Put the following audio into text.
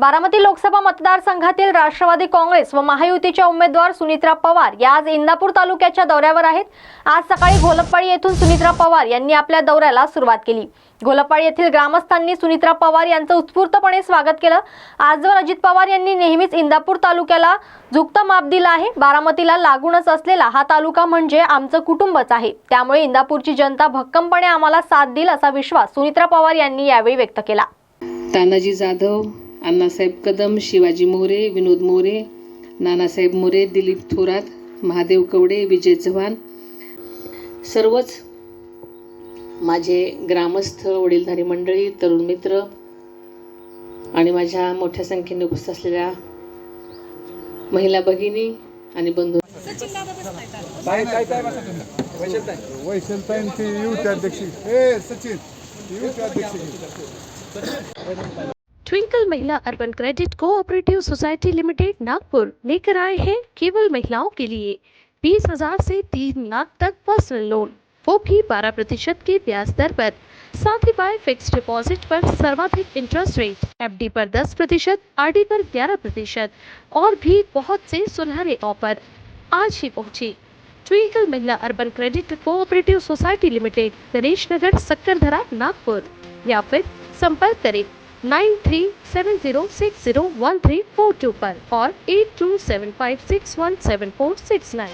बारामती लोकसभा मतदारसंघातील राष्ट्रवादी काँग्रेस व महायुतीच्या उमेदवार सुनित्रा पवार या आज इंदापूर तालुक्याच्या दौऱ्यावर आहेत. आज सकाळी घोलपवाडी येथून सुनित्रा पवार यांनी आपल्या दौऱ्याला सुरुवात केली. घोलपवाडी येथील ग्रामस्थांनी सुनित्रा पवार यांचं उत्स्फूर्तपणे स्वागत केलं. आजवर अजित पवार यांनी नेहमीच इंदापूर तालुक्याला झुकतं माप दिलं आहे. बारामतीला लागूनच असलेला हा तालुका म्हणजे आमचं कुटुंबच आहे. त्यामुळे इंदापूरची जनता भक्कमपणे आम्हाला साथ देईल असा विश्वास सुनित्रा पवार यांनी यावेळी व्यक्त केला. तानाजी जाधव अण्णासाहेब कदम शिवाजी मोरे विनोद मोरे नानासाहेब मोरे दिलीप थोरात महादेव कवडे विजय चव्हाण. सर्वच माझे ग्रामस्थ वडीलधारी मंडळी तरुण मित्र आणि माझ्या मोठ्या संख्येने उपस्थित असलेल्या महिला भगिनी आणि बंधू. वैशलताईंची युवती अध्यक्षी. ए सचिन. युवती अध्यक्षी. ट्विंकल महिला urban credit cooperative society limited Nagpur लेकर आए हैं केवल महिलाओं के लिए। बीस हज़ार से तीन लाख तक पर्सनल लोन वो भी बारह प्रतिशत की ब्याज दर पर। साथ ही बाय फिक्स डिपॉजिट पर सर्वाधिक इंटरेस्ट रेट एफडी पर 10 प्रतिशत आरडी पर 11 प्रतिशत। और भी बहुत से सुनहरे ऑफ़र आज ही पहुँची। ट्विंकल महिला urban credit cooperative society limited Ganesh Nagar, Sakkardara, Nagpur. या फिर संपर्क करें। nine three seven zero six zero one three four two पर और eight two seven five six one seven four six nine